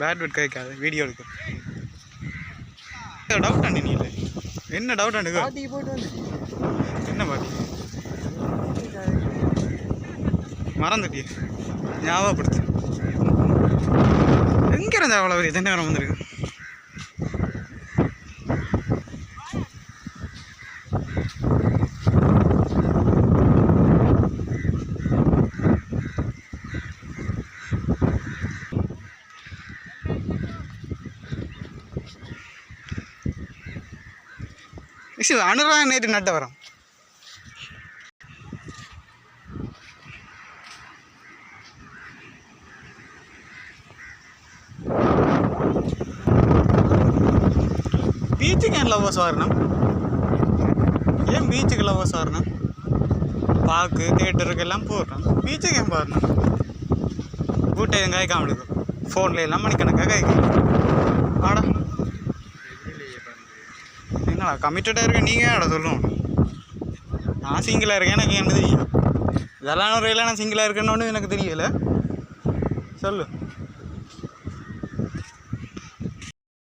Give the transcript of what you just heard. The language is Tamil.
பேட் வெட் கேட்காது வீடியோ எடுக்க டவுட் அண்ணி நீ. இல்லை என்ன டவுட் அண்ணுக்கு பாட்டிக்கு போயிட்டு வந்து. என்ன பாட்டி? மறந்துட்டியே. ஞாபகப்படுத்து. எங்க இருந்தா அவ்வளோ தண்ணி வர வந்திருக்கு? அனுராக நேற்று நட்ட வரோம். பீச்சுக்கு ஏன் லவ்வர்ஸ் வரணும் ஏன் பீச்சுக்கு லவ்வர்ஸ் வரணும் பார்க்கு தேட்டருக்கு எல்லாம் போடுறோம் பீச்சுக்கு ஏன் வரணும் கூட்டை எங்க கை காமிடுக்கும் ஃபோனில் எல்லாம் மணிக்கணக்காக கைக்கும் ஆடா என்னடா கமிட்டடாக இருக்கேன் நீங்கள் ஆட சொல்லுவோம் நான் சிங்கிளாக இருக்கேன் எனக்கு என்ன தெரியும். இதெல்லாம் ஒரு நான் சிங்கிளாக இருக்கேன்னு எனக்கு தெரியலை. சொல்லு.